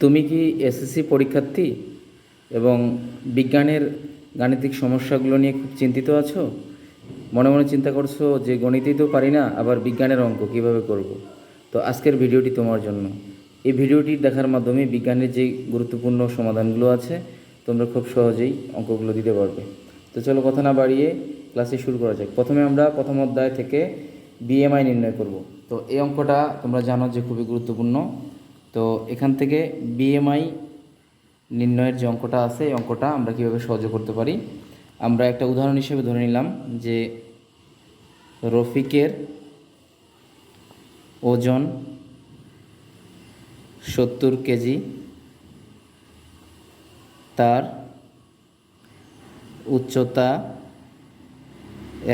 তুমি কি এসএসসি পরীক্ষার্থী? এবং বিজ্ঞানের গাণিতিক সমস্যাগুলো নিয়ে খুব চিন্তিত আছো? মনে মনে চিন্তা করছ যে গণিতেই তো পারি না, আবার বিজ্ঞানের অঙ্ক কীভাবে করব। তো আজকের ভিডিওটি তোমার জন্য। এই ভিডিওটি দেখার মাধ্যমে বিজ্ঞানের যে গুরুত্বপূর্ণ সমাধানগুলো আছে, তোমরা খুব সহজেই অঙ্কগুলো দিতে পারবে। তো চলো কথা না বাড়িয়ে ক্লাসে শুরু করা যাক। প্রথমে আমরা প্রথম অধ্যায় থেকে বিএমআই নির্ণয় করব। তো এই অঙ্কটা তোমরা জানো যে খুবই গুরুত্বপূর্ণ। তো এখান থেকে বিএমআই নির্ণয়ের যে অঙ্কটা আছে, এই অঙ্কটা আমরা কীভাবে সহজে করতে পারি? আমরা একটা উদাহরণ হিসেবে ধরে নিলাম যে রফিকের ওজন সত্তর কেজি, তার উচ্চতা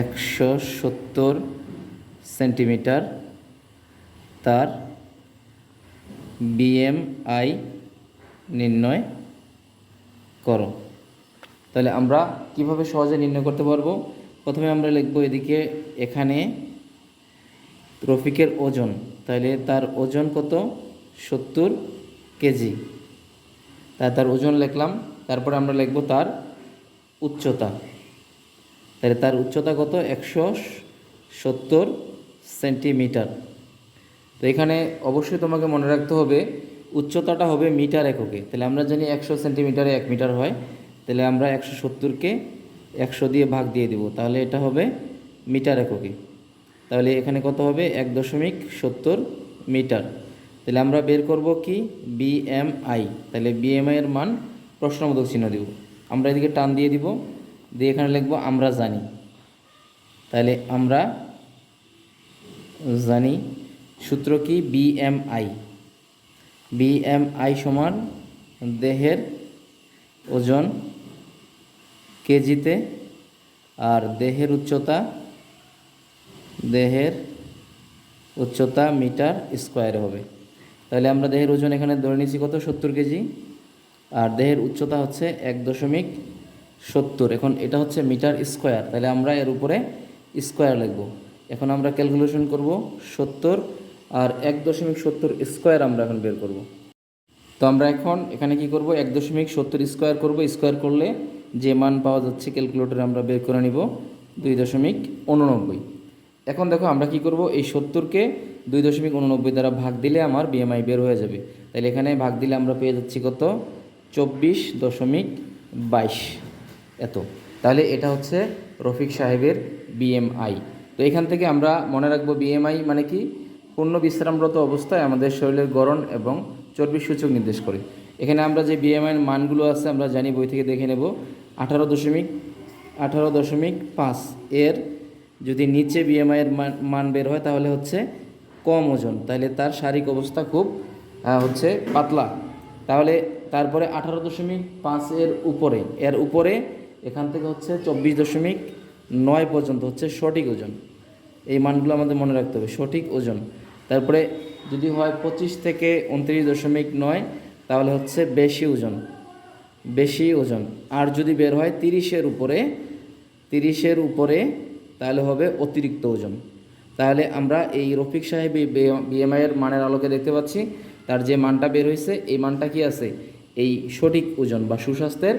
একশো সত্তর সেন্টিমিটার, তার বিএমআই নির্ণয় করো। তাহলে আমরা কীভাবে সহজে নির্ণয় করতে পারব? প্রথমে আমরা লিখব এদিকে, এখানে রফিকের ওজন। তাহলে তার ওজন কত? সত্তর কেজি। তা তার ওজন লিখলাম। তারপরে আমরা লিখব তার উচ্চতা। তাহলে তার উচ্চতা কত? একশো সত্তর সেন্টিমিটার। তো এখানে অবশ্যই তোমাকে মনে রাখতে হবে, উচ্চতাটা হবে মিটার এককে। তাহলে আমরা জানি একশো সেন্টিমিটারে এক মিটার হয়। তাহলে আমরা একশো সত্তরকে একশো দিয়ে ভাগ দিয়ে দিব। তাহলে এটা হবে মিটার এককে। তাহলে এখানে কত হবে? এক দশমিক সত্তর মিটার। তাহলে আমরা বের করব কি? বিএমআই তাহলে বিএমআই এর মান প্রশ্নবোধক চিহ্ন দিব। আমরা এদিকে টান দিয়ে দিব। দিয়ে এখানে লিখব, আমরা জানি। তাহলে আমরা জানি সূত্র কি? বিএমআই বিএমআই সমান দেহের ওজন কেজিতে আর দেহের উচ্চতা দেহের উচ্চতা মিটার স্কোয়ারে হবে। তাহলে আমরা দেহের ওজন এখানে ধরে নিয়েছি কত? সত্তর কেজি। আর দেহের উচ্চতা হচ্ছে এক দশমিক সত্তর। এখন এটা হচ্ছে মিটার স্কোয়ার। তাহলে আমরা এর উপরে স্কোয়ার লিখব। এখন আমরা ক্যালকুলেশন করব সত্তর আর এক দশমিক সত্তর স্কোয়ার আমরা এখন বের করব। তো আমরা এখন এখানে কি করব? এক দশমিক সত্তর স্কোয়ার করব। স্কোয়ার করলে যে মান পাওয়া যাচ্ছে ক্যালকুলেটরে আমরা বের করে নিব দুই দশমিক উননব্বই। এখন দেখো আমরা কি করব? এই সত্তরকে দুই দশমিক উননব্বই দ্বারা ভাগ দিলে আমার বিএমআই বের হয়ে যাবে। তাহলে এখানে ভাগ দিলে আমরা পেয়ে যাচ্ছি কত? চব্বিশ দশমিক বাইশ এত। তাহলে এটা হচ্ছে রফিক সাহেবের বিএমআই তো এখান থেকে আমরা মনে রাখব বিএমআই মানে কি? পূর্ণ বিশ্রামরত অবস্থায় আমাদের শরীরের গড়ন এবং চর্বির সূচক নির্দেশ করে। এখানে আমরা যে বিএমআইয়ের মানগুলো আছে, আমরা জানি, বই থেকে দেখে নেব। আঠারো দশমিক আঠারো দশমিক পাঁচ এর যদি নিচে বিএমআইয়ের মান বের হয়, তাহলে হচ্ছে কম ওজন। তাহলে তার শারীরিক অবস্থা খুব হচ্ছে পাতলা। তাহলে তারপরে আঠারো দশমিক পাঁচ এর উপরে এর উপরে এখান থেকে হচ্ছে চব্বিশ দশমিক নয় পর্যন্ত হচ্ছে সঠিক ওজন। এই মানগুলো আমাদের মনে রাখতে হবে, সঠিক ওজন। তারপরে যদি হয় পঁচিশ থেকে উনত্রিশ দশমিক নয়, তাহলে হচ্ছে বেশি ওজন বেশি ওজন। আর যদি বের হয় তিরিশের উপরে তিরিশের উপরে, তাহলে হবে অতিরিক্ত ওজন। তাহলে আমরা এই রফিক সাহেব বিএমআইয়ের মানের আলোকে দেখতে পাচ্ছি। তার যে মানটা বের হয়েছে, এই মানটা কি আছে? এই সঠিক ওজন বা সুস্বাস্থ্যের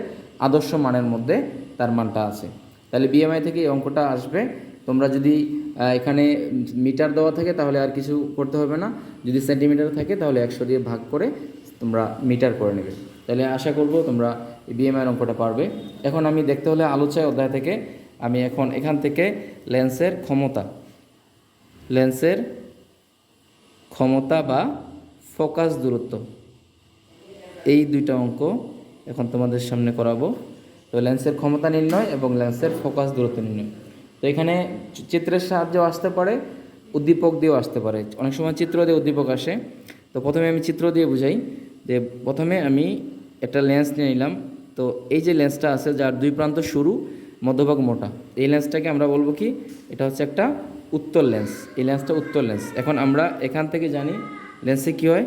আদর্শ মানের মধ্যে তার মানটা আছে। তাহলে বিএমআই থেকে এই অঙ্কটা আসবে। তোমরা যদি এখানে মিটার দেওয়া থাকে তাহলে আর কিছু করতে হবে না। যদি সেন্টিমিটার থাকে তাহলে একশো দিয়ে ভাগ করে তোমরা মিটার করে নেবে। তাহলে আশা করব তোমরা বিএমআইয়ের অঙ্কটা পারবে। এখন আমি দেখতে হলে আলোচনায় অধ্যায় থেকে আমি এখন এখান থেকে লেন্সের ক্ষমতা লেন্সের ক্ষমতা বা ফোকাস দূরত্ব, এই দুইটা অঙ্ক এখন তোমাদের সামনে করাবো। তো লেন্সের ক্ষমতা নির্ণয় এবং লেন্সের ফোকাস দূরত্ব নির্ণয়। তো এখানে চিত্রের সাহায্যেও আসতে পারে, উদ্দীপক দিয়েও আসতে পারে। অনেক সময় চিত্র দিয়ে উদ্দীপক আসে। তো প্রথমে আমি চিত্র দিয়ে বুঝাই যে প্রথমে আমি একটা লেন্স নিয়ে নিলাম। তো এই যে লেন্সটা আছে, যার দুই প্রান্ত সরু মধ্যভাগ, মোটা, এই লেন্সটাকে আমরা বলব কি? এটা হচ্ছে একটা উত্তর লেন্স। এই লেন্সটা উত্তর লেন্স। এখন আমরা এখান থেকে জানি লেন্সে কী হয়?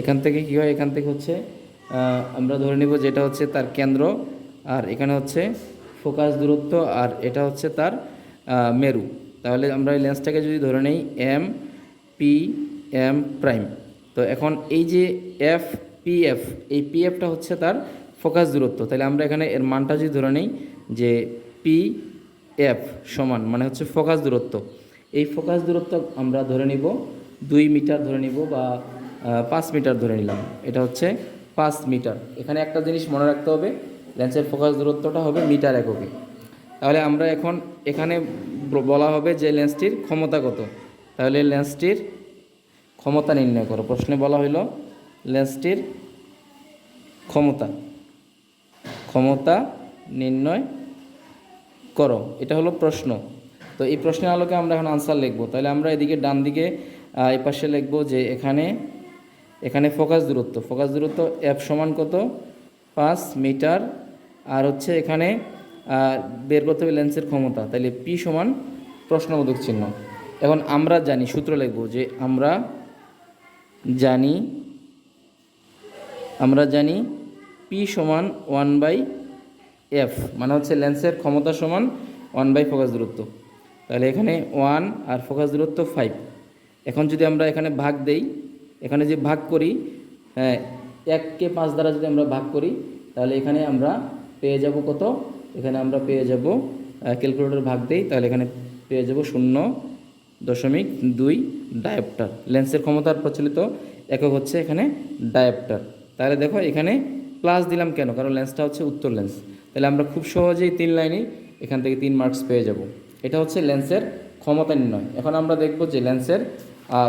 এখান থেকে কী হয়? এখান থেকে হচ্ছে আমরা ধরে নিব যেটা হচ্ছে তার কেন্দ্র, আর এখানে হচ্ছে ফোকাস দূরত্ব, আর এটা হচ্ছে তার মেরু। তাহলে আমরা এই লেন্সটাকে যদি ধরে নেই, এম পি এম প্রাইম। তো এখন এই যে এফ পি এফ, এই পি এফটা হচ্ছে তার ফোকাস দূরত্ব। তাহলে আমরা এখানে এর মানটা যদি ধরে নেই, যে পি এফ সমান মানে হচ্ছে ফোকাস দূরত্ব। এই ফোকাস দূরত্ব আমরা ধরে নিব, দুই মিটার ধরে নিব বা পাঁচ মিটার ধরে নিলাম। এটা হচ্ছে পাঁচ মিটার। এখানে একটা জিনিস মনে রাখতে হবে, লেন্সের ফোকাস দূরত্বটা হবে মিটার এককে। তাহলে আমরা এখন এখানে বলা হবে যে লেন্সটির ক্ষমতা কত। তাহলে লেন্সটির ক্ষমতা নির্ণয় করো। প্রশ্নে বলা হইল, লেন্সটির ক্ষমতা ক্ষমতা নির্ণয় করো। এটা হলো প্রশ্ন। তো এই প্রশ্নের আলোকে আমরা এখন আনসার লিখব। তাহলে আমরা এদিকে ডান দিকে এই পাশে লিখব যে এখানে এখানে ফোকাস দূরত্ব ফোকাস দূরত্ব এফ সমান কত? পাঁচ মিটার। আর হচ্ছে এখানে বের করতে হবে লেন্সের ক্ষমতা তাহলে পি সমান প্রশ্নবোধক চিহ্ন। এখন আমরা জানি, সূত্র লিখব যে আমরা জানি আমরা জানি পি সমান ওয়ান বাই এফ মানে হচ্ছে লেন্সের ক্ষমতা সমান ওয়ান বাই ফোকাস দূরত্ব। তাহলে এখানে ওয়ান আর ফোকাস দূরত্ব ফাইভ এখন যদি আমরা এখানে ভাগ দেই এখানে যে ভাগ করি হ্যাঁ এককে পাঁচ দ্বারা যদি আমরা ভাগ করি, তাহলে এখানে আমরা পেয়ে যাব কত? এখানে আমরা পেয়ে যাব ক্যালকুলেটর ভাগ দেই, তাহলে এখানে পেয়ে যাব শূন্য দশমিক দুই ডায়োপ্টার লেন্সের ক্ষমতার প্রচলিত একক হচ্ছে এখানে ডায়োপ্টার তাহলে দেখো এখানে প্লাস দিলাম কেন? কারণ লেন্সটা হচ্ছে উত্তর লেন্স তাহলে আমরা খুব সহজেই তিন লাইনেই এখান থেকে তিন মার্কস পেয়ে যাব। এটা হচ্ছে লেন্সের ক্ষমতা নির্ণয়। এখন আমরা দেখব যে লেন্সের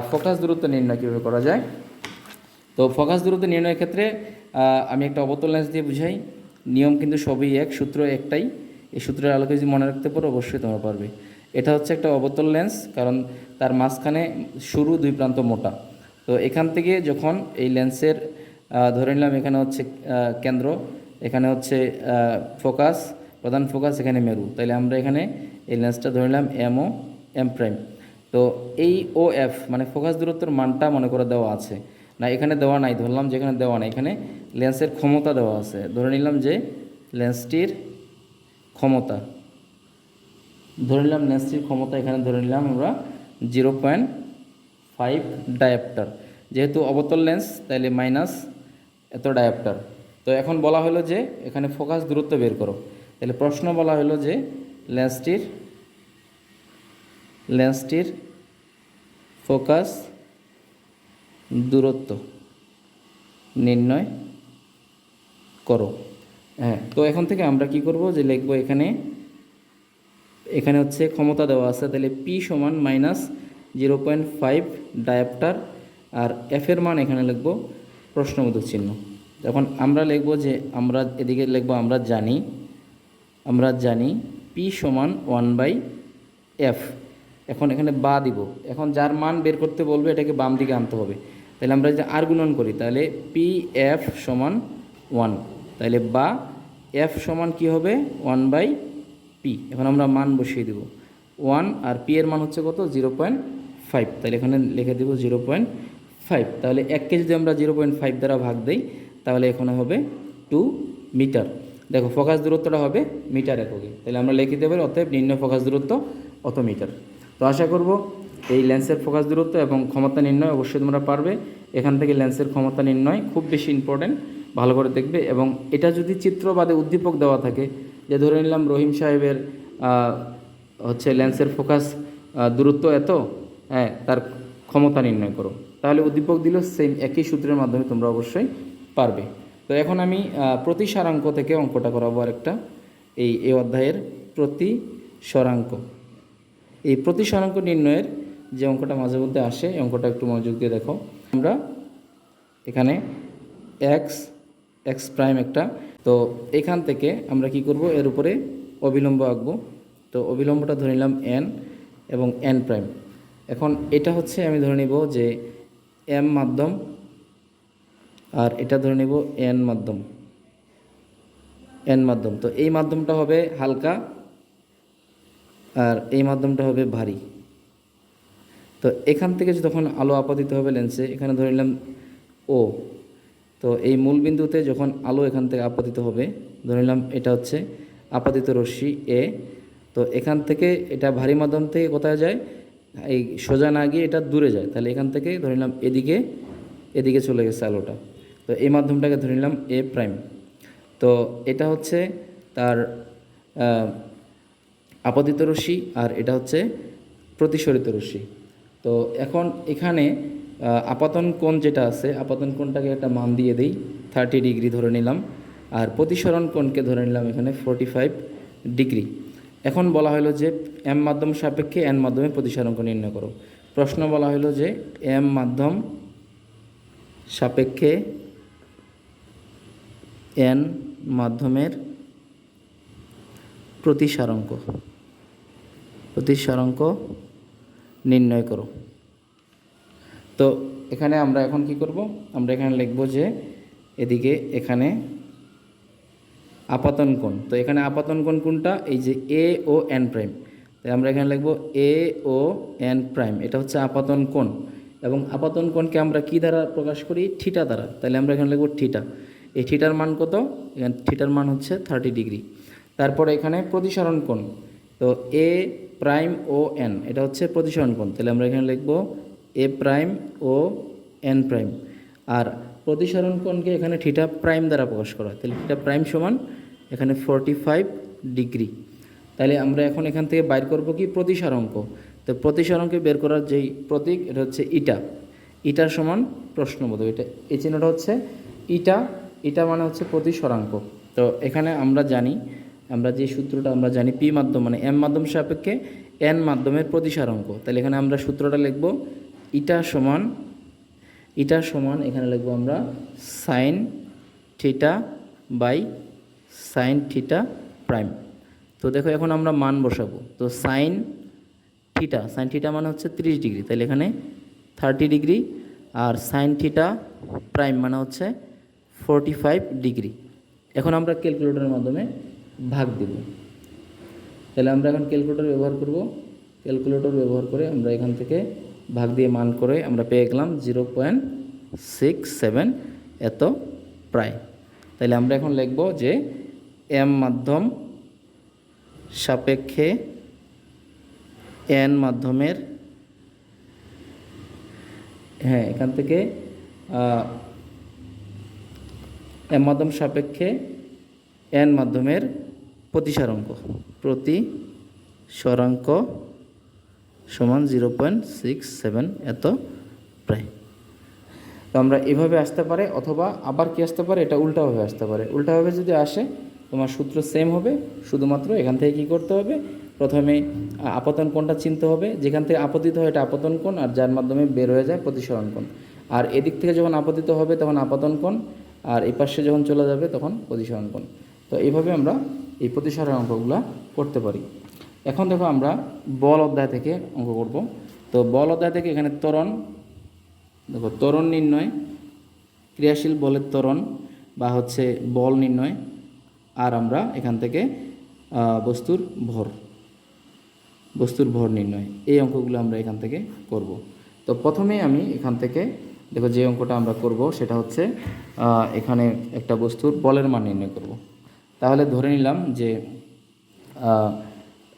ফোকাস দূরত্ব নির্ণয় কীভাবে করা যায়? তো ফোকাস দূরত্ব নির্ণয়ের ক্ষেত্রে আমি একটা অবতল লেন্স দিয়ে বুঝাই। নিয়ম কিন্তু সবই এক, সূত্র একটাই। এই সূত্রের আলোকে যদি মনে রাখতে পারো, অবশ্যই তোমরা পারবে। এটা হচ্ছে একটা অবতল লেন্স কারণ তার মাঝখানে শুরু দুই প্রান্ত মোটা। তো এখান থেকে যখন এই লেন্সের ধরে নিলাম এখানে হচ্ছে কেন্দ্র, এখানে হচ্ছে ফোকাস প্রধান ফোকাস এখানে মেরু। তাহলে আমরা এখানে এই লেন্সটা ধরে নিলাম এমও এম প্রাইম তো এই ও এফ মানে ফোকাস দূরত্বের মানটা মনে করে দেওয়া আছে। না, এখানে দেওয়া নাই, ধরলাম যেখানে দেওয়া নাই, এখানে লেন্সের ক্ষমতা দেওয়া আছে। ধরে নিলাম যে লেন্সটির ক্ষমতা। ধরে নিলাম লেন্সটির ক্ষমতা, এখানে ধরে নিলাম আমরা জিরো পয়েন্ট ফাইভ ডায়াপ্টার। যেহেতু অবতল লেন্স, তাইলে মাইনাস এত ডায়াপ্টার। তো এখন বলা হলো যে এখানে ফোকাস দূরত্ব বের করো। তাহলে প্রশ্ন বলা হলো যে লেন্সটির লেন্সটির ফোকাস, দূরত্ব, নির্ণয় করো। হ্যাঁ তো এখন থেকে আমরা কি করব যে লিখব এখানে এখানে হচ্ছে ক্ষমতা দেওয়া আছে, তাহলে পি সমান minus zero point five dioptre আর এফ এর মান এখানে লিখব প্রশ্নবোধক চিহ্ন। এখন আমরা লিখব যে আমরা এদিকে লিখব আমরা জানি আমরা জানি পি সমান ওয়ান বাই এফ এখন এখানে বা দিব। এখন যার মান বের করতে বলবে, এটাকে বাম দিকে আনতে হবে। তাহলে আমরা যদি আর গুণন করি, তাহলে পি এফ সমান ওয়ান তাহলে বা এফ সমান কি হবে? ওয়ান বাই পি এখন আমরা মান বসিয়ে দেব। ওয়ান আর পি এর মান হচ্ছে কত? জিরো পয়েন্ট ফাইভ তাহলে এখানে লিখে দেবো জিরো পয়েন্ট ফাইভ তাহলে এককে যদি আমরা জিরো পয়েন্ট ফাইভ দ্বারা ভাগ দেই, তাহলে এখানে হবে টু মিটার দেখো, ফোকাস দূরত্বটা হবে মিটার এককে। তাহলে আমরা লিখে দিতে পারি, অতএব নিম্ন ফোকাস দূরত্ব অত মিটার তো আশা করব এই লেন্সের ফোকাস দূরত্ব এবং ক্ষমতা নির্ণয় অবশ্যই তোমরা পারবে। এখান থেকে লেন্সের ক্ষমতা নির্ণয় খুব বেশি ইম্পর্টেন্ট ভালো করে দেখবে এবং এটা যদি চিত্র বাদে উদ্দীপক দেওয়া থাকে, যে ধরে নিলাম রহিম সাহেবের হচ্ছে লেন্সের ফোকাস দূরত্ব এত হ্যাঁ তার ক্ষমতা নির্ণয় করো। তাহলে উদ্দীপক দিলেও সেম একই সূত্রের মাধ্যমে তোমরা অবশ্যই পারবে। তো এখন আমি প্রতি সারাঙ্ক থেকে অঙ্কটা করাবো আর একটা এই এই অধ্যায়ের প্রতি সরাঙ্ক এই প্রতি সরাঙ্ক নির্ণয়ের যে অঙ্কটা মাঝে মধ্যে আসে, এই অঙ্কটা একটু মনোযোগ দিয়ে দেখো। আমরা এখানে এক্স এক্স প্রাইম একটা, তো এখান থেকে আমরা কি করব? এর উপরে অবিলম্ব আঁকবো। তো অবিলম্বটা ধরে নিলাম এন এবং এন প্রাইম এখন এটা হচ্ছে আমি ধরে নিব যে এম মাধ্যম আর এটা ধরে নিব এন মাধ্যম। এন মাধ্যম। তো এই মাধ্যমটা হবে হালকা আর এই মাধ্যমটা হবে ভারী। তো এখান থেকে যখন আলো আপাতিত হবে লেন্সে এখানে ধরে নিলাম ও তো এই মূল বিন্দুতে যখন আলো এখান থেকে আপাতিত হবে, ধরে নিলাম এটা হচ্ছে আপাতিত রশ্মি এ তো এখান থেকে এটা ভারী মাধ্যম থেকে কোথায় যায়? এই সোজা না গিয়ে এটা দূরে যায়। তাহলে এখান থেকে ধরে নিলাম এদিকে এদিকে চলে গেছে আলোটা। তো এই মাধ্যমটাকে ধরে নিলাম এ প্রাইম তো এটা হচ্ছে তার আপতিত রশ্মি আর এটা হচ্ছে প্রতিসরিত রশ্মি। তো এখন এখানে আপাতন কোণ যেটা আছে, আপাতন কোণটাকে একটা মান দিয়ে দিই থার্টি ডিগ্রি ধরে নিলাম। আর প্রতিসরণ কোণকে ধরে নিলাম এখানে ফোরটি ফাইভ ডিগ্রি। এখন বলা হলো যে এম মাধ্যম সাপেক্ষে এন মাধ্যমে প্রতিসরণ কোণ নির্ণয় করো। প্রশ্ন বলা হলো যে এম মাধ্যম সাপেক্ষে এন মাধ্যমের প্রতিসারাঙ্ক প্রতিসারাঙ্ক নির্ণয় করো। তো এখানে আমরা এখন কি করব? আমরা এখানে লিখব যে এদিকে এখানে আপাতন কোণ। তো এখানে আপাতন কোণ কোনটা এই যে এ ও এন প্রাইম তাই আমরা এখানে লিখব এ ও এন প্রাইম এটা হচ্ছে আপাতন কোণ। এবং আপাতন কোণকে আমরা কি দ্বারা প্রকাশ করি? থিটা দ্বারা। তাহলে আমরা এখানে লিখব থিটা। এই থিটার মান কত? এখানে থিটার মান হচ্ছে থার্টি ডিগ্রি। তারপরে এখানে প্রতিসরণ কোণ। তো এ প্রাইম ও এন এটা হচ্ছে প্রতিসরণ কোণ। তাহলে আমরা এখানে লিখব এ প্রাইম ও এন প্রাইম আর প্রতিসরণ কোণকে এখানে থিটা প্রাইম দ্বারা প্রকাশ করা হয়। তাহলে থিটা প্রাইম সমান এখানে ফোরটি ফাইভ ডিগ্রি তাহলে আমরা এখন এখান থেকে বাইর করব কি? প্রতিসারাঙ্ক তো প্রতিসারাঙ্কে বের করার যেই প্রতীক, এটা হচ্ছে ইটা ইটার সমান প্রশ্নবোধক। এটা, এই চিহ্নটা হচ্ছে ইটা ইটা মানে হচ্ছে প্রতিসরাঙ্ক। তো এখানে আমরা জানি আমরা যে সূত্রটা আমরা জানি পি মাধ্যম মানে এম মাধ্যম সাপেক্ষে এন মাধ্যমের প্রতিসারাঙ্ক তাহলে এখানে আমরা সূত্রটা লিখব ইটা সমান ইটা সমান, এখানে লিখব আমরা sine theta by sine theta prime. তো দেখো এখন আমরা মান বসাবো। তো সাইন থিটা সাইন থিটা মানে হচ্ছে 30 ডিগ্রি। তাহলে এখানে থার্টি ডিগ্রি আর সাইন থিটা প্রাইম মানে হচ্ছে ফোরটি ফাইভ ডিগ্রি। এখন আমরা ক্যালকুলেটরের মাধ্যমে ভাগ দেব। তাহলে আমরা এখন ক্যালকুলেটর ব্যবহার করব। ক্যালকুলেটর ব্যবহার করে আমরা এখান থেকে ভাগ দিয়ে মান করে আমরা পেয়ে গেলাম জিরো পয়েন্ট সিক্স সেভেন এত প্রায়। তাহলে আমরা এখন লিখব যে এম মাধ্যম সাপেক্ষে এন মাধ্যমের হ্যাঁ এখান থেকে এম মাধ্যম সাপেক্ষে এন মাধ্যমের প্রতিসারাঙ্ক। প্রতি সরাঙ্ক সমান জিরো পয়েন্ট সিক্স সেভেন এত প্রায়। তো আমরা এভাবে আসতে পারে অথবা আবার কি আসতে পারে? এটা উল্টাভাবে আসতে পারে। উল্টাভাবে যদি আসে, তোমার সূত্র সেম হবে। শুধুমাত্র এখান থেকে কি করতে হবে? প্রথমে আপতন কোণটা চিনতে হবে। যেখান থেকে আপতিত হয় এটা আপতন কোণ আর যার মাধ্যমে বের হয়ে যায় প্রতিসরণ কোণ। আর এদিক থেকে যখন আপতিত হবে তখন আপতন কোণ আর এই পাশে যখন চলে যাবে তখন প্রতিসরণ কোণ। তো এইভাবে আমরা এই প্রতিসারের অঙ্কগুলো করতে পারি। এখন দেখো আমরা বল অধ্যায় থেকে অঙ্ক করব। তো বল অধ্যায় থেকে এখানে ত্বরণ, দেখো ত্বরণ নির্ণয়, ক্রিয়াশীল বলের ত্বরণ বা হচ্ছে বল নির্ণয়, আর আমরা এখান থেকে বস্তুর ভর বস্তুর ভর নির্ণয়, এই অঙ্কগুলো আমরা এখান থেকে করব। তো প্রথমেই আমি এখান থেকে, দেখো যে অঙ্কটা আমরা করব সেটা হচ্ছে এখানে একটা বস্তুর বলের মান নির্ণয় করব। তাহলে ধরে নিলাম যে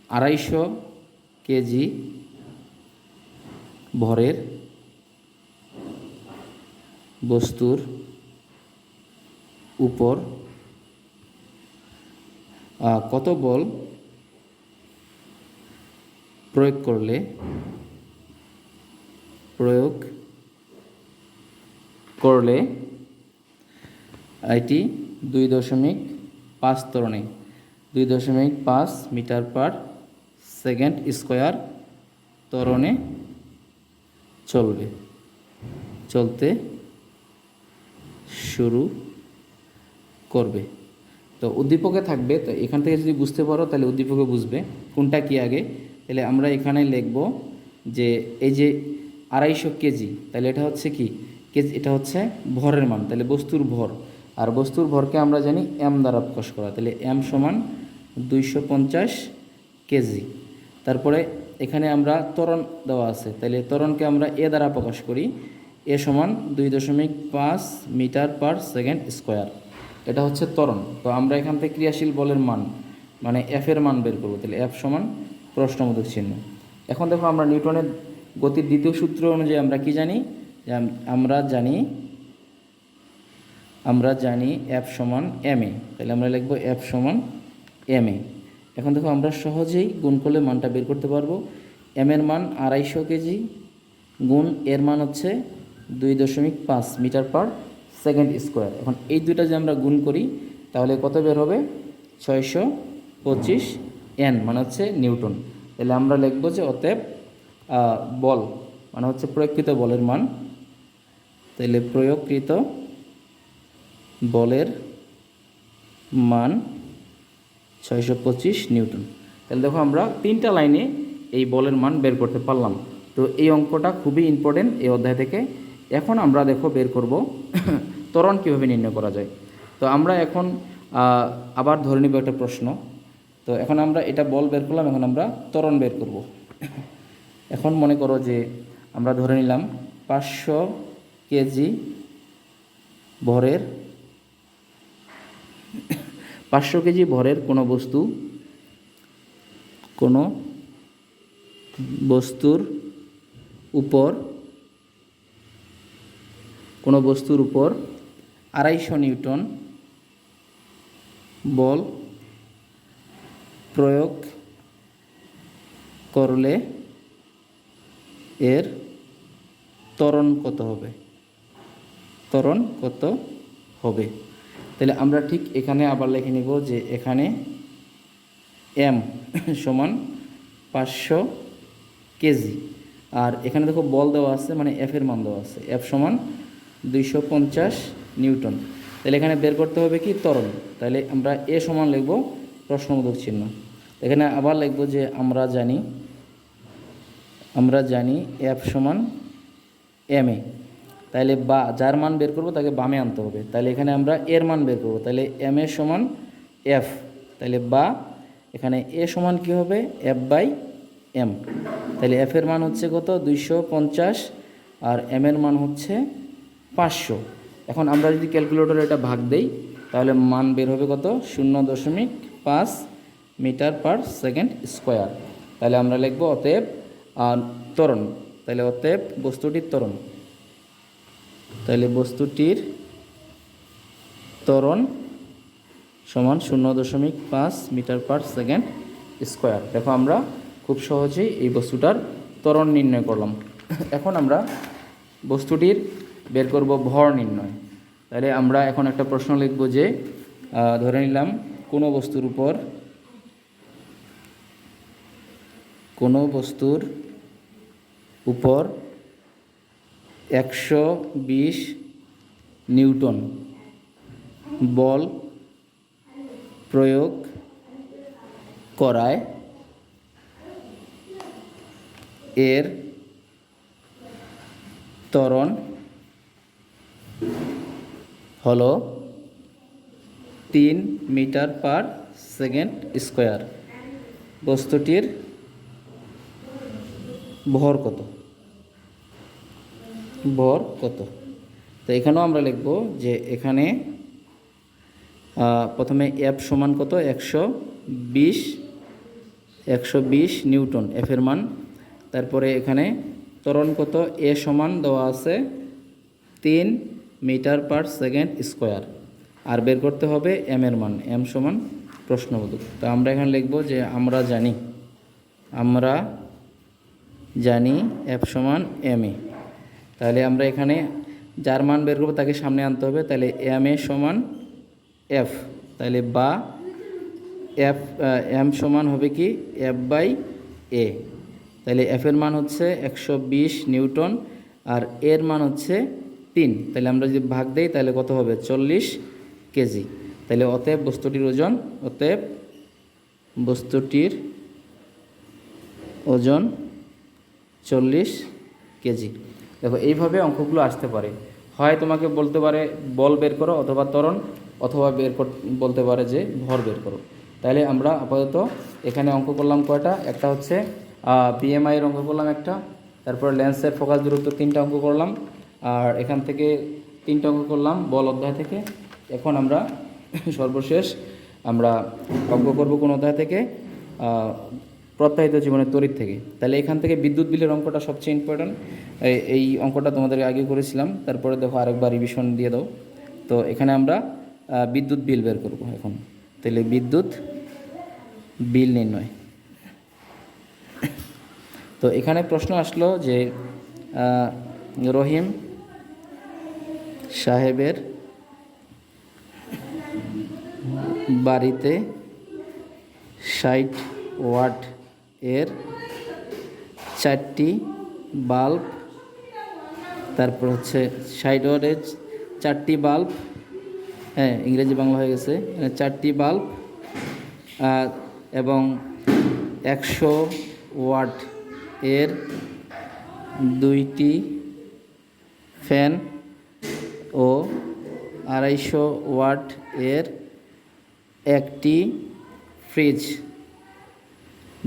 আড়াইশো কেজি ভরের বস্তুর উপর কত বল প্রয়োগ করলে প্রয়োগ করলে এটি দুই দশমিক পাঁচ তরণে। দুই দশমিক পাঁচ মিটার পার সেকেন্ড স্কোয়ার তরণে চলবে। চলতে শুরু করবে। তো উদ্দীপকে থাকবে, তো এখান থেকে যদি বুঝতে পারো তাহলে উদ্দীপকে বুঝবে কোনটা কি আগে। তাহলে আমরা এখানে লিখব যে এই যে আড়াইশো কেজি, তাহলে এটা হচ্ছে কি? কেজি, এটা হচ্ছে ভরের মান। তাহলে বস্তুর ভর। আর বস্তুর ভরকে আমরা জানি এম দ্বারা প্রকাশ করা। তাহলে এম সমান দুইশো পঞ্চাশ কেজি তারপরে এখানে আমরা ত্বরণ দেওয়া আছে। তাহলে ত্বরণকে আমরা এ দ্বারা প্রকাশ করি। এ সমান দুই দশমিক পাঁচ মিটার পার সেকেন্ড স্কোয়ার। এটা হচ্ছে ত্বরণ। তো আমরা এখান থেকে ক্রিয়াশীল বলের মান মানে এফ এর মান বের করব। তাহলে এফ সমান প্রশ্নবোধক চিহ্ন। এখন দেখো আমরা নিউটনের গতির দ্বিতীয় সূত্র অনুযায়ী আমরা কি জানি? আমরা জানি আমরা জানি এফ সমান এম এ তাহলে আমরা লিখব এফ সমান এম এ এখন দেখো আমরা সহজেই গুণ করলে মানটা বের করতে পারব। এম এর মান আড়াইশো কেজি গুণ এর মান হচ্ছে দুই দশমিক পাঁচ মিটার পার সেকেন্ড স্কোয়ার। এখন এই দুইটা যে আমরা গুণ করি, তাহলে কত বের হবে? ছয়শো পঁচিশ এন মানে হচ্ছে নিউটন। তাহলে আমরা লিখব যে অতএব বল মানে হচ্ছে প্রয়োগকৃত বলের মান। তাহলে প্রয়োগকৃত বলের মান ছয়শো পঁচিশ নিউটন। তাহলে দেখো আমরা তিনটা লাইনে এই বলের মান বের করতে পারলাম। তো এই অঙ্কটা খুবই ইম্পর্টেন্ট এই অধ্যায় থেকে। এখন আমরা দেখো বের করব ত্বরণ কীভাবে নির্ণয় করা যায়। তো আমরা এখন আবার ধরে নিব একটা প্রশ্ন। তো এখন আমরা এটা বল বের করলাম, এখন আমরা ত্বরণ বের করব। এখন মনে করো যে আমরা ধরে নিলাম পাঁচশো কেজি ভরের পাঁচশো কেজি ভরের কোনো বস্তু, কোনো বস্তুর উপর, কোনো বস্তুর উপর আড়াইশো নিউটন বল প্রয়োগ করলে এর ত্বরণ কত হবে? ত্বরণ কত হবে? তাহলে আমরা ঠিক এখানে আবার লিখে নিব যে এখানে এম সমান পাঁচশো কেজি। আর এখানে দেখো বল দেওয়া আছে মানে এফের মান দেওয়া আছে। এফ সমান দুইশো পঞ্চাশ নিউটন। তাহলে এখানে বের করতে হবে কি? তরল তাহলে আমরা এ সমান লিখব প্রশ্নবোধক চিহ্ন। এখানে আবার লিখব যে আমরা জানি আমরা জানি এফ সমান এম এ তাহলে বা, যার মান বের করব তাকে বামে আনতে হবে। তাহলে এখানে আমরা এর মান বের করব। তাহলে এম এ সমান এফ। তাহলে বা, এখানে এ সমান কি হবে? F by M. তাহলে এফ এর মান হচ্ছে কত? দুইশো পঞ্চাশ। আর এম এর মান হচ্ছে পাঁচশো। এখন আমরা যদি ক্যালকুলেটরে এটা ভাগ দেই, তাহলে মান বের হবে কত? শূন্য দশমিক পাঁচ মিটার পার সেকেন্ড স্কোয়ার। তাহলে আমরা লিখব অতএব ত্বরণ। তাহলে অতএব বস্তুটির ত্বরণ। তাহলে বস্তুটির ত্বরণ সমান শূন্য দশমিক পাঁচ মিটার পার সেকেন্ড স্কোয়ার। দেখো আমরা খুব সহজেই এই বস্তুটার ত্বরণ নির্ণয় করলাম। এখন আমরা বস্তুটির বের করব ভর নির্ণয়। তাহলে আমরা এখন একটা প্রশ্ন লিখব যে ধরে নিলাম কোনো বস্তুর উপর কোনো বস্তুর উপর একশো বিশ নিউটন। বল প্রয়োগ করায় এর ত্বরণ হল তিন মিটার পার সেকেন্ড স্কোয়ার। বস্তুটির ভর কত? ভর কত? তো এখানেও আমরা লিখব যে এখানে প্রথমে এফ সমান কত? একশো বিশ একশো বিশ নিউটন এফের মান। তারপরে এখানে ত্বরণ কত? এ সমান দেওয়া আছে তিন মিটার পার সেকেন্ড স্কোয়ার। আর বের করতে হবে এম এর মান এম সমান প্রশ্নবোধক। তো আমরা এখানে লিখব যে আমরা জানি আমরা জানি এফ সমান এম এ তাহলে আমরা এখানে যার মান বের করব তাকে সামনে আনতে হবে, তাহলে এম এ সমান এফ, তাহলে বা এফ এম সমান হবে কি এফ বাই এ, তাহলে এফের মান হচ্ছে একশো বিশ নিউটন আর এর মান হচ্ছে তিন, তাহলে আমরা যদি ভাগ দেই তাহলে কত হবে চল্লিশ কেজি, তাহলে অতএব বস্তুটির ওজন, অতএব বস্তুটির ওজন চল্লিশ কেজি। দেখো, এইভাবে অঙ্কগুলো আসতে পারে। হয় তোমাকে বলতে পারে, বল বের করো অথবা ত্বরণ, অথবা বের বলতে পারে যে ভর বের করো। তাহলে আমরা আপাতত এখানে অঙ্ক করলাম কয়টা? একটা হচ্ছে বিএমআইয়ের অঙ্ক করলাম একটা, তারপর লেন্সের ফোকাস দূরত্ব তিনটা অঙ্ক করলাম, আর এখান থেকে তিনটা অঙ্ক করলাম বল অধ্যায় থেকে। এখন আমরা সর্বশেষ আমরা অঙ্ক করব কোন অধ্যায় থেকে প্রত্যাহিত জীবনের তড়িৎ থেকে। তাহলে এখান থেকে বিদ্যুৎ বিলের অঙ্কটা সবচেয়ে ইম্পর্ট্যান্ট এই অঙ্কটা তোমাদের আগে করেছিলাম, তারপরে দেখো আরেকবার রিভিশন দিয়ে দাও। তো এখানে আমরা বিদ্যুৎ বিল বের করব এখন। তাহলে বিদ্যুৎ বিল নির্ণয়। তো এখানে প্রশ্ন আসলো যে রহিম সাহেবের বাড়িতে ষাট ওয়াট এর চারটি বাল্ব তারপর হচ্ছে ওয়াটের চারটি বাল্ব হ্যাঁ ইংরেজি বাংলা হয়ে গেছে চারটি বাল্ব এবং একশো ওয়াট এর দুইটি ফ্যান ও আড়াইশো ওয়াট এর একটি ফ্রিজ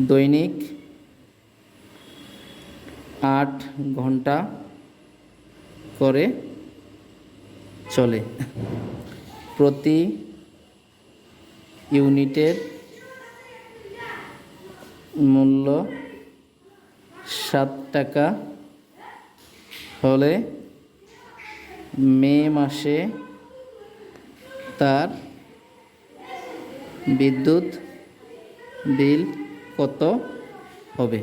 দৈনিক আট ঘণ্টা করে চলে। প্রতি ইউনিটের মূল্য সাত টাকা হলে মে মাসে তার বিদ্যুৎ বিল কত হবে?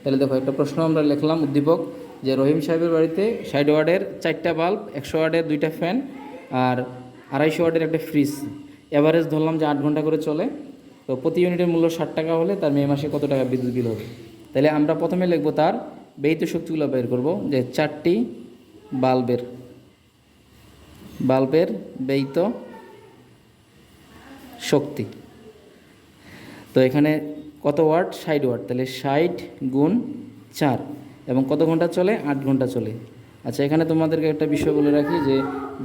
তাহলে দেখো একটা প্রশ্ন আমরা লিখলাম, উদ্দীপক, যে রহিম সাহেবের বাড়িতে ষাট ওয়ার্ডের চারটা বাল্ব, একশো ওয়ার্ডের দুইটা ফ্যান আর আড়াইশো ওয়ার্ডের একটা ফ্রিজ অ্যাভারেজ ধরলাম যে আট ঘণ্টা করে চলে। তো প্রতি ইউনিটের মূল্য ষাট টাকা হলে তার মে মাসে কত টাকা বিদ্যুৎ বিল হবে? তাহলে আমরা প্রথমে লিখব তার ব্যয়িত শক্তিগুলো বের করব, যে চারটি বাল্বের বাল্বের ব্যয়িত শক্তি। তো এখানে কত ওয়াট? ষাট ওয়াট। তাহলে ষাট গুণ চার। এবং কত ঘণ্টা চলে? আট ঘণ্টা চলে। আচ্ছা এখানে তোমাদেরকে একটা বিষয় বলে রাখি যে,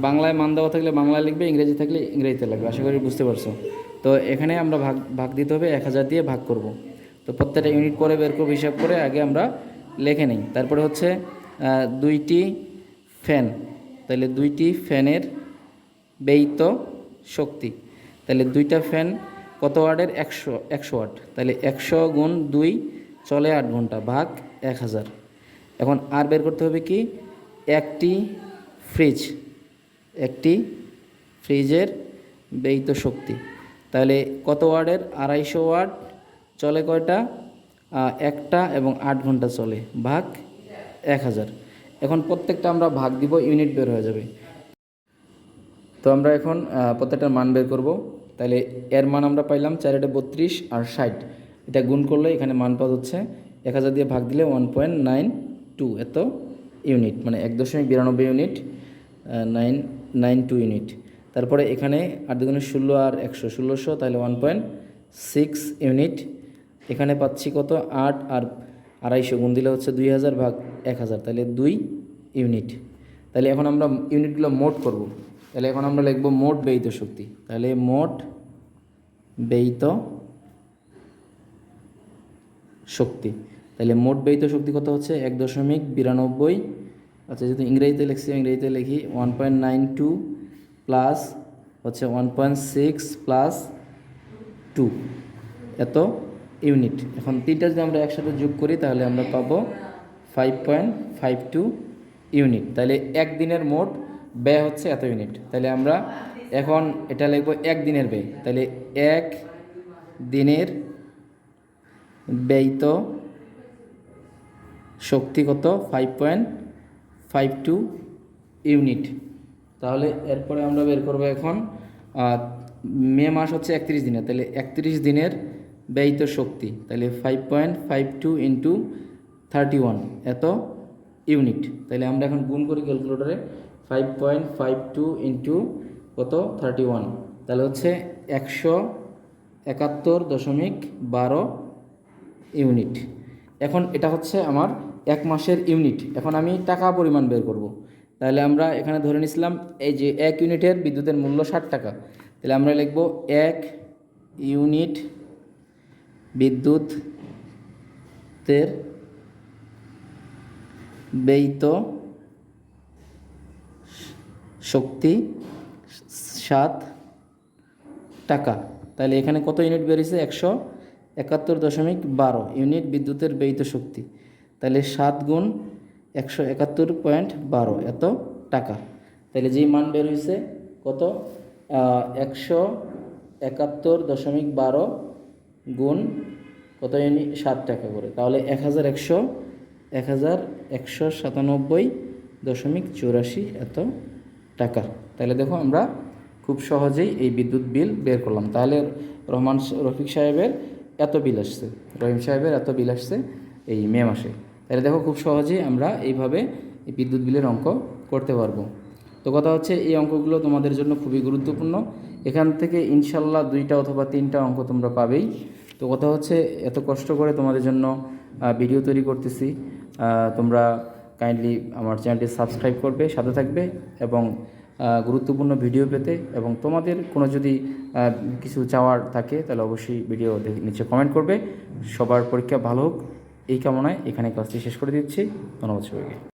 বাংলায় মান দেওয়া থাকলে বাংলায় লিখবে, ইংরেজি থাকলে ইংরেজিতে লাগবে। আশা করি বুঝতে পারছ। তো এখানে আমরা ভাগ ভাগ দিতে হবে, এক হাজার দিয়ে ভাগ করব। তো প্রত্যেকটা ইউনিট করে বের করব, হিসাব করে আগে আমরা লিখে নিই। তারপরে হচ্ছে দুইটি ফ্যান। তাহলে দুইটি ফ্যানের ব্যয়িত শক্তি। তাহলে দুইটা ফ্যান কত ওয়ার্ডের? একশো একশো ওয়াট তাহলে একশো গুণ দুই চলে আট ঘণ্টা, ভাগ এক হাজার। এখন আর বের করতে হবে কি? একটি ফ্রিজ, একটি ফ্রিজের ব্যয়িত শক্তি। তাহলে কত ওয়ার্ডের? আড়াইশো ওয়াট চলে কয়টা? একটা এবং আট ঘণ্টা চলে, ভাগ এক হাজার। এখন প্রত্যেকটা আমরা ভাগ দিব, ইউনিট বের হয়ে যাবে। তো আমরা এখন প্রত্যেকটার মান বের করব। তাহলে এর মান আমরা পাইলাম চার এটা বত্রিশ আর ষাট। এটা গুণ করলে এখানে মান পাওয়া হচ্ছে এক হাজার দিয়ে ভাগ দিলে ওয়ান পয়েন্ট নাইন টু এত ইউনিট মানে এক দশমিক বিরানব্বই unit nine nine two unit তারপরে এখানে আট দুগুণে ষোলো আর একশো ষোলোশো তাহলে ওয়ান পয়েন্ট সিক্স ইউনিট এখানে পাচ্ছি কত? আট আর আড়াইশো গুণ দিলে হচ্ছে দুই হাজার ভাগ এক হাজার তাহলে দুই ইউনিট তাহলে এখন আমরা ইউনিটগুলো মোট করব। তাহলে এখন আমরা লিখব মোট ব্যয়িত শক্তি। তাহলে মোট ব্যয়িত শক্তি। তাহলে মোট ব্যয়িত শক্তি কত হচ্ছে? এক দশমিক বিরানব্বই। আচ্ছা যেহেতু ইংরেজিতে লিখছি ইংরেজিতে লিখি one point nine two plus হচ্ছে one point six plus two এত ইউনিট। এখন তিনটা যদি আমরা একসাথে যোগ করি, তাহলে আমরা পাবো five point five two unit. তাহলে একদিনের মোট ব্যয় হচ্ছে এত ইউনিট তাহলে আমরা এখন এটা লিখব এক দিনের ব্যয়। তাহলে এক দিনের ব্যয়িত শক্তি কত? Five point five two unit তাহলে এরপরে আমরা বের করব এখন মে মাস হচ্ছে একত্রিশ দিনের। তাহলে একত্রিশ দিনের ব্যয়িত শক্তি। তাহলে five point five two into thirty one এত ইউনিট তাহলে আমরা এখন গুণ করি ক্যালকুলেটরে five point five two into কত? থার্টি ওয়ান তাহলে হচ্ছে একশো একাত্তর দশমিক বারো ইউনিট। এখন এটা হচ্ছে আমার এক মাসের ইউনিট। এখন আমি টাকা পরিমাণ বের করব। তাহলে আমরা এখানে ধরে নিছিলাম এই যে এক ইউনিটের বিদ্যুতের মূল্য ষাট টাকা। তাহলে আমরা লিখব এক ইউনিট বিদ্যুতের ব্যয়িত শক্তি, সাত টাকা। তাহলে এখানে কত ইউনিট বেরিয়েছে? একশো একাত্তর দশমিক বারো ইউনিট বিদ্যুতের ব্যয়িত শক্তি। তাহলে সাত গুণ একশো একাত্তর পয়েন্ট বারো, এত টাকা। তাহলে যেই মান বের হয়েছে, কত? একশো একাত্তর দশমিক বারো গুণ কত ইউনিট সাত টাকা করে। তাহলে এক হাজার একশো এক হাজার একশো সাতানব্বই দশমিক চুরাশি, এত টাকা। তাহলে দেখো আমরা খুব সহজেই এই বিদ্যুৎ বিল বের করলাম। তাহলে রহমান রফিক সাহেবের এত বিল আসছে, রহিম সাহেবের এত বিল আসছে এই মে মাসে। তাহলে দেখো খুব সহজেই আমরা এইভাবে এই বিদ্যুৎ বিলের অঙ্ক করতে পারব। তো কথা হচ্ছে এই অঙ্কগুলো তোমাদের জন্য খুবই গুরুত্বপূর্ণ। এখান থেকে ইনশাল্লাহ দুইটা অথবা তিনটা অঙ্ক তোমরা পাবেই। তো কথা হচ্ছে এত কষ্ট করে তোমাদের জন্য ভিডিও তৈরি করতেছি। তোমরা কাইন্ডলি আমার চ্যানেলটি সাবস্ক্রাইব করবে, সাথে থাকবে এবং গুরুত্বপূর্ণ ভিডিও পেতে এবং তোমাদের কোনো যদি কিছু চাওয়ার থাকে তাহলে অবশ্যই ভিডিও নিচে কমেন্ট করবে। সবার পরীক্ষা ভালো হোক। এই কামনায় এখানে কাজটি শেষ করে দিচ্ছি। ধন্যবাদ সবাইকে।